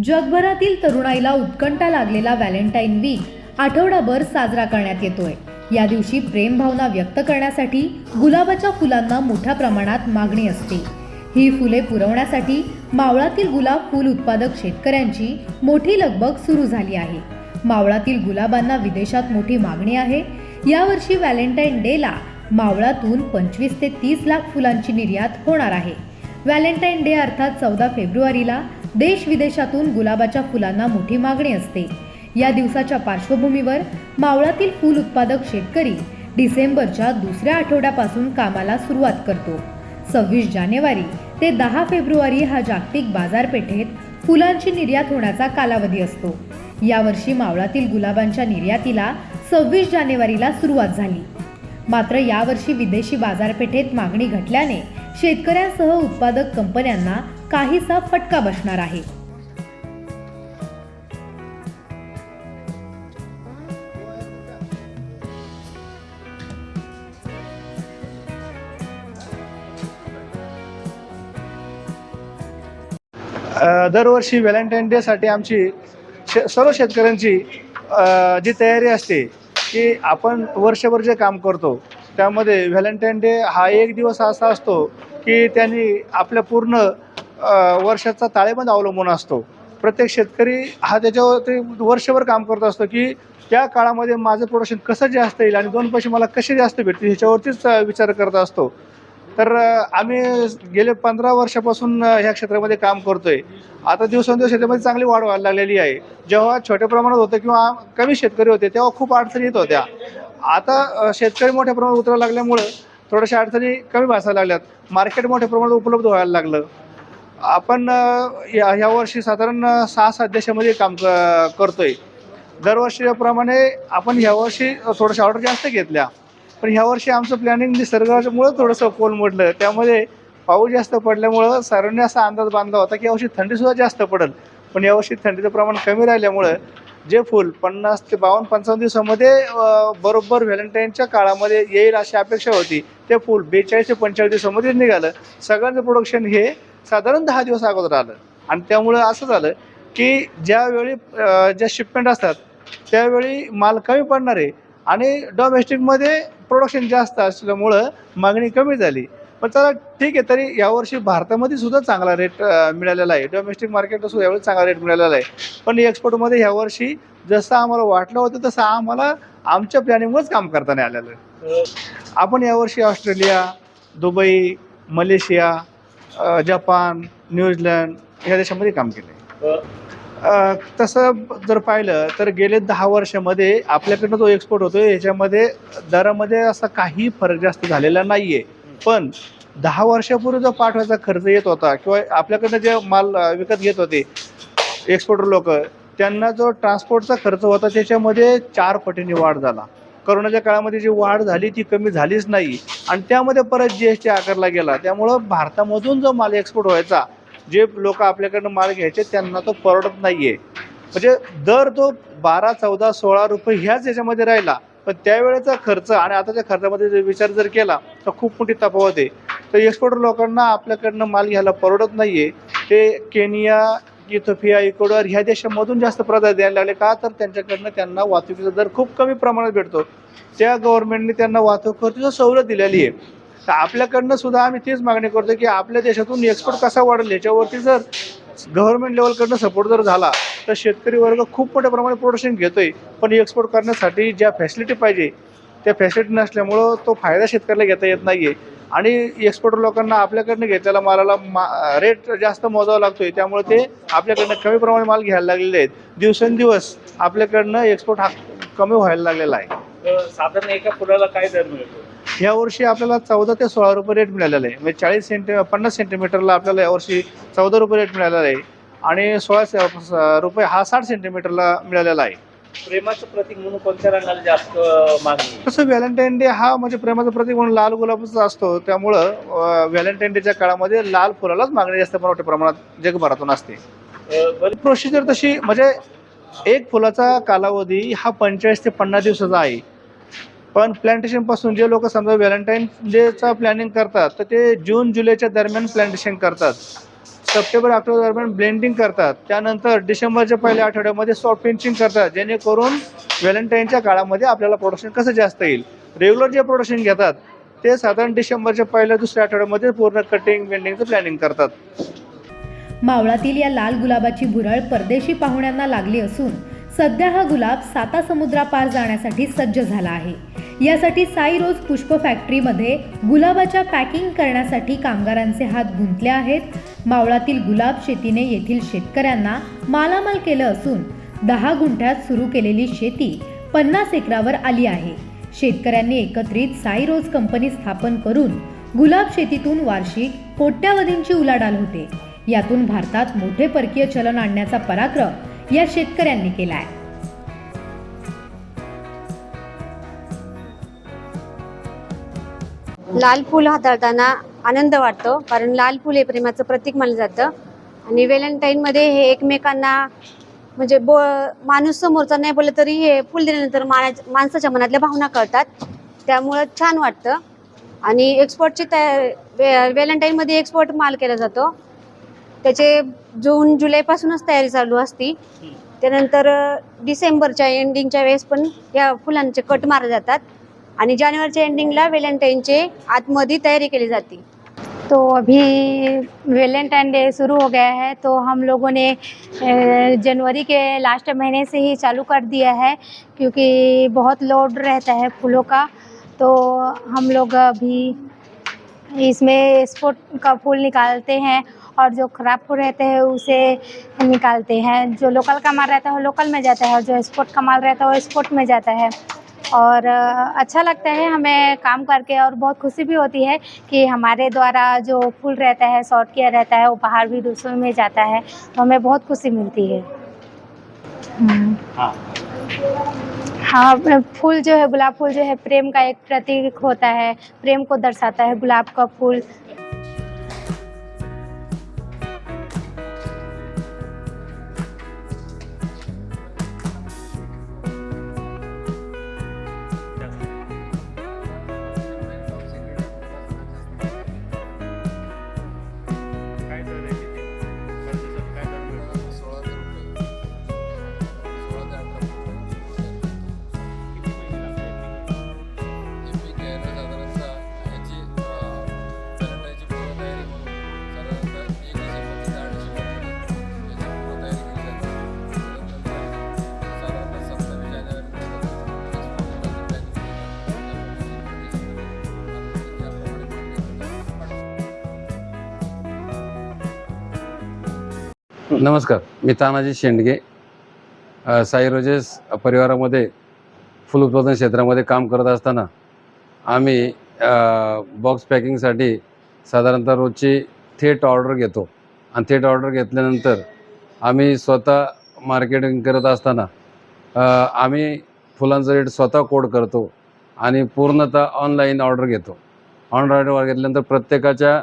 जगभरातील तरुणाईला उत्कंठा लागलेला व्हॅलेंटाईन वीक आठवडाभर साजरा करण्यात येतोय. या दिवशी प्रेम भावना व्यक्त करण्यासाठी गुलाबाच्या फुलांना मोठ्या प्रमाणात मागणी असते. ही फुले पुरवण्यासाठी मावळातील गुलाब फूल उत्पादक शेतकऱ्यांची मोठी लगबग सुरू झाली आहे. मावळातील गुलाबांना विदेशात मोठी मागणी आहे. यावर्षी व्हॅलेंटाईन डेला मावळातून पंचवीस ते तीस लाख फुलांची निर्यात होणार आहे. व्हॅलेंटाईन डे अर्थात चौदा फेब्रुवारीला देश विदेशातून गुलाबाच्या फुलांना मोठी मागणी असते. या दिवसाच्या पार्श्वभूमीवर मावळातील फूल उत्पादक शेतकरी डिसेंबरच्या दुसऱ्या आठवड्यापासून कामाला सुरुवात करतो. सव्वीस जानेवारी ते दहा फेब्रुवारी हा जागतिक बाजारपेठेत फुलांची निर्यात होण्याचा कालावधी असतो. यावर्षी मावळातील गुलाबांच्या निर्यातीला सव्वीस जानेवारीला सुरुवात झाली. मात्र यावर्षी विदेशी बाजारपेठेत मागणी घटल्याने शेतकऱ्यांसह उत्पादक कंपन्यांना काहीसा फटका बसणार आहे. दरवर्षी व्हॅलेंटाईन डेसाठी आमची शे सर्व शेतकऱ्यांची जी तयारी असते की आपण वर्षभर जे काम करतो त्यामध्ये व्हॅलेंटाईन डे हा एक दिवस असा असतो की त्यांनी आपल्या पूर्ण वर्षाचा ताळेबंद अवलंबून असतो. प्रत्येक शेतकरी हा त्याच्यावरती वर्षभर काम करत असतो की त्या काळामध्ये माझं प्रोडक्शन कसं जास्त येईल आणि दोन पैसे मला कसे जास्त भेटतील ह्याच्यावरतीच विचार करत असतो. तर आम्ही गेले पंधरा वर्षापासून ह्या क्षेत्रामध्ये काम करतोय. आता दिवसेंदिवस याच्यामध्ये चांगली वाढ व्हायला लागलेली आहे. जेव्हा छोट्या प्रमाणात होतं किंवा कमी शेतकरी होते तेव्हा खूप अडचणी येत होत्या. आता शेतकरी मोठ्या प्रमाणात उतरायला लागल्यामुळं थोड्याशा अडचणी कमी भासायला लागल्यात. मार्केट मोठ्या प्रमाणात उपलब्ध व्हायला लागलं. आपण या ह्या वर्षी साधारण सहा सात देशामध्ये काम क- करतोय. दरवर्षीप्रमाणे आपण ह्या वर्षी थोडंसं ऑर्डर जास्त घेतल्या. पण ह्या वर्षी आमचं प्लॅनिंग निसर्गामुळं थोडंसं पोल मोडलं. त्यामध्ये पाऊस जास्त पडल्यामुळं सर्वांनी असा अंदाज बांधला होता की यावर्षी थंडीसुद्धा जास्त पडेल. पण यावर्षी थंडीचं प्रमाण कमी राहिल्यामुळं जे फूल पन्नास ते बावन्न पंचावन्न दिवसामध्ये बरोबर व्हॅलेंटाईनच्या काळामध्ये येईल अशी अपेक्षा होती. ते फूल बेचाळीस ते पंचेचाळीस दिवसामध्ये निघालं. सगळ्यांचं प्रोडक्शन हे साधारण दहा दिवस अगोदर आलं. आणि त्यामुळं असं झालं की ज्यावेळी ज्या शिपमेंट असतात त्यावेळी माल कमी पडणार आहे आणि डोमेस्टिकमध्ये प्रोडक्शन जास्त असल्यामुळं मागणी कमी झाली. पण चला ठीक आहे तरी यावर्षी भारतामध्ये सुद्धा चांगला रेट मिळालेला आहे. डोमेस्टिक मार्केटला सुद्धा यावेळी चांगला रेट मिळालेला आहे. पण एक्सपोर्टमध्ये ह्यावर्षी जसं आम्हाला वाटलं होतं तसं आम्हाला आमच्या प्लॅनिंगमुळेच काम करता नाही आलेलं आहे. आपण यावर्षी Australia Dubai Malaysia Japan New Zealand ह्या देशामध्ये काम केलं तसं जर पाहिलं तर गेले दहा वर्षामध्ये आपल्याकडनं जो एक्सपोर्ट होतो याच्यामध्ये दरामध्ये असा काही फरक जास्त झालेला नाही आहे पण दहा वर्षापूर्वी जो पाठवायचा खर्च येत होता किंवा आपल्याकडनं जे माल विकत घेत होते एक्सपोर्टर लोक त्यांना जो ट्रान्सपोर्टचा खर्च होता त्याच्यामध्ये चार पटीने वाढ झाला. करोनाच्या काळामध्ये जी वाढ झाली ती कमी झालीच नाही. आणि त्यामध्ये परत जी एस टी आकारला गेला. त्यामुळं भारतामधून जो माल एक्सपोर्ट व्हायचा जे लोक आपल्याकडनं माल घ्यायचे त्यांना तो परवडत नाही आहे म्हणजे दर तो बारा चौदा सोळा रुपये ह्याच याच्यामध्ये राहिला. पण त्यावेळेचा खर्च आणि आताच्या खर्चामध्ये जर विचार जर केला तर खूप मोठी तफावत आहे. तर एक्सपोर्टर लोकांना आपल्याकडनं माल घ्यायला परवडत नाही आहे ते केनिया इथोपिया इक्वडोर ह्या देशामधून जास्त प्राधान्य द्यायला लागले का? तर त्यांच्याकडनं त्यांना वाहतुकीचा दर खूप कमी प्रमाणात भेटतो. त्या गव्हर्नमेंटने त्यांना वाहतूक सवलत दिलेली आहे. तर आपल्याकडनं सुद्धा आम्ही तीच मागणी करतो की आपल्या देशातून एक्सपोर्ट कसा वाढेल याच्यावरती जर गव्हर्नमेंट लेवलकडनं सपोर्ट जर झाला तर शेतकरी वर्ग खूप मोठ्या प्रमाणात प्रोडक्शन घेतोय. पण एक्सपोर्ट करण्यासाठी ज्या फॅसिलिटी पाहिजे त्या फॅसिलिटी नसल्यामुळं तो फायदा शेतकऱ्याला घेता येत नाही आहे आणि एक्सपोर्टर लोकांना आपल्याकडनं घेतलेला मालाला मा रेट जास्त मोजावा लागतोय. त्यामुळे ते आपल्याकडनं कमी प्रमाणात माल घ्यायला लागलेले आहेत. दिवसेंदिवस आपल्याकडनं एक्सपोर्ट हा कमी व्हायला लागलेला आहे. साधारण एका फुलाला काय दर मिळतो? यावर्षी आपल्याला चौदा ते सोळा रुपये रेट मिळालेला आहे. म्हणजे चाळीस सेंटी पन्नास सेंटीमीटरला आपल्याला यावर्षी चौदा रुपये रेट मिळालेला आहे. आणि सोळा रुपये हा साठ सेंटीमीटरला मिळालेला आहे. प्रेमाचं प्रतीक म्हणून कोणत्या रंगाला जास्त मागणी? तसं व्हॅलेंटाईन डे हा म्हणजे प्रेमाचं प्रतीक म्हणून लाल गुलाबाचा असतो. त्यामुळं व्हॅलेंटाईन डेच्या काळामध्ये लाल फुलालाच मागणी जास्त मोठ्या प्रमाणात जगभरातून असते. प्रोसिजर तशी म्हणजे एक फुलाचा कालावधी हा पंचेचाळीस ते पन्नास दिवसाचा आहे. पण प्लांटेशनपासून जे लोक समजा व्हॅलेंटाईन डेचा प्लॅनिंग करतात तर ते जून जुलैच्या दरम्यान प्लांटेशन करतात. सप्टेंबर ऑक्टोबर दरम्यान ब्लेंडिंग करतात. त्यानंतर डिसेंबरच्या पहिल्या आठवड्यामध्ये सॉफ्ट पिंचिंग करतात जेणेकरून व्हॅलेंटाईनच्या काळामध्ये आपल्याला प्रोडक्शन कसं जास्त येईल. रेग्युलर जे प्रोडक्शन घेतात ते साधारण डिसेंबरच्या पहिल्या दुसऱ्या आठवड्यामध्ये पूर्ण कटिंग बेंडिंगचं प्लॅनिंग करतात. मावळातील या लाल गुलाबाची भुरळ परदेशी पाहुण्यांना लागली असून सध्या हा गुलाब साता समुद्रापार जाण्यासाठी सज्ज झाला आहे. यासाठी साई रोज पुष्प फॅक्टरीमध्ये गुलाबाच्या पॅकिंग करण्यासाठी कामगारांचे हात गुंतले आहेत. मावळातील गुलाब शेतीने येथील शेतकऱ्यांना मालामाल केलं असून दहा गुंठ्यात सुरू केलेली शेती पन्नास एकरावर आली आहे. शेतकऱ्यांनी एकत्रित साई रोज कंपनी स्थापन करून गुलाब शेतीतून वार्षिक कोट्यावधींची उलाढाल होते. यातून भारतात मोठे परकीय चलन आणण्याचा पराक्रम या शेतकऱ्यांनी केला आहे लाल फुल हाताळताना आनंद वाटतो कारण लाल फुल हे प्रेमाचं प्रतीक मानलं जातं. आणि व्हॅलेंटाईनमध्ये हे एकमेकांना म्हणजे बो माणूस समोरचा नाही बोललं तरी हे फुल दिल्यानंतर माना माणसाच्या मनातल्या भावना कळतात. त्यामुळं छान वाटतं. आणि एक्सपोर्टची तया व्हॅलेंटाईनमध्ये एक्सपोर्ट माल केला जातो. त्याचे जून जुलैपासूनच तयारी चालू असती. त्यानंतर डिसेंबरच्या एंडिंगच्या वेळेस पण या फुलांचे कट मारले जातात. आणि जानेवारीच्या एंडिंगला व्हॅलेंटाईनचे आतमध्ये तयारी केली जाते. तो अभी वैलेंटाइन डे शुरू हो गया है तो हम लोगों ने जनवरी के लास्ट महीने से ही चालू कर दिया है, क्योंकि बहुत लोड रहता है फूलों का। तो हम लोग अभी इसमें स्पोर्ट का फूल निकालते हैं और जो ख़राब फूल रहते हैं उसे निकालते हैं। जो लोकल का माल रहता है वो लोकल में जाता है और जो एक्सपोर्ट का माल रहता है वो स्पोर्ट में जाता है। और अच्छा लगता है हमें काम करके और बहुत खुशी भी होती है कि हमारे द्वारा जो फूल रहता है शॉर्ट किया रहता है वो बाहर भी दूसरों में जाता है तो हमें बहुत खुशी मिलती है। हाँ हाँ फूल जो है गुलाब फूल जो है प्रेम का एक प्रतीक होता है प्रेम को दर्शाता है गुलाब का फूल नमस्कार मी तानाजी शेंडगे. साई रोजेस परिवारामध्ये फुल उत्पादन क्षेत्रामध्ये काम करत असताना आम्ही बॉक्स पॅकिंगसाठी साधारणतः रोजची थेट ऑर्डर घेतो. आणि थेट ऑर्डर घेतल्यानंतर आम्ही स्वतः मार्केटिंग करत असताना आम्ही फुलांचा रेट स्वतः कोड करतो आणि पूर्णतः ऑनलाईन ऑर्डर घेतो. ऑनलाईन ऑर्डर घेतल्यानंतर प्रत्येकाच्या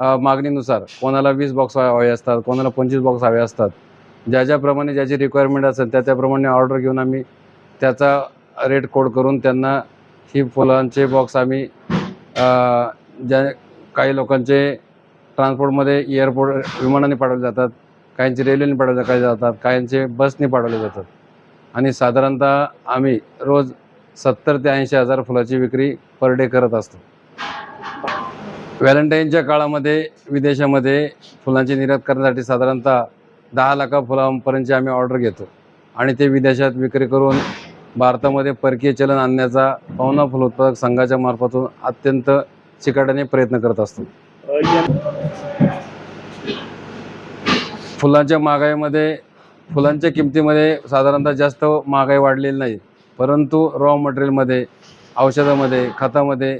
मागणीनुसार कोणाला वीस बॉक्स हवे असतात कोणाला पंचवीस बॉक्स हवे असतात. ज्या ज्याप्रमाणे ज्याची रिक्वायरमेंट असेल त्या त्याप्रमाणे ऑर्डर घेऊन आम्ही त्याचा रेट कोड करून त्यांना ही फुलांचे बॉक्स आम्ही ज्या काही लोकांचे ट्रान्सपोर्टमध्ये एअरपोर्ट विमानाने पाठवले जातात काहींचे रेल्वेने पाठवले जातात काहींचे बसने पाठवले जातात. आणि साधारणतः आम्ही रोज सत्तर ते ऐंशी हजार फुलाची विक्री पर डे करत असतो. व्हॅलेंटाईनच्या काळामध्ये विदेशामध्ये फुलांची निर्यात करण्यासाठी साधारणतः दहा लाखा फुलांपर्यंतची आम्ही ऑर्डर घेतो. आणि ते विदेशात विक्री करून भारतामध्ये परकीय चलन आणण्याचा पवना फुल उत्पादक संघाच्या मार्फतून अत्यंत चिकाट्याने प्रयत्न करत असतो. फुलांच्या महागाईमध्ये फुलांच्या किमतीमध्ये साधारणतः जास्त महागाई वाढलेली नाही. परंतु रॉ मटेरियलमध्ये औषधामध्ये खतामध्ये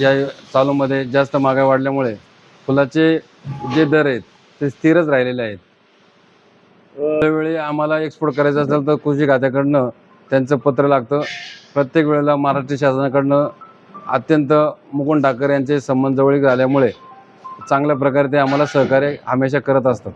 या चालूमध्ये जास्त महागाई वाढल्यामुळे फुलाचे जे दर आहेत ते स्थिरच राहिलेले आहेत. वेळोवेळी आम्हाला एक्सपोर्ट करायचं असेल तर कृषी खात्याकडनं त्यांचं पत्र लागतं. प्रत्येक वेळेला महाराष्ट्र शासनाकडनं अत्यंत मुकुंद ठाकरे यांचे संबंध जवळीक झाल्यामुळे चांगल्या प्रकारे ते आम्हाला सहकार्य हमेशा करत असतात.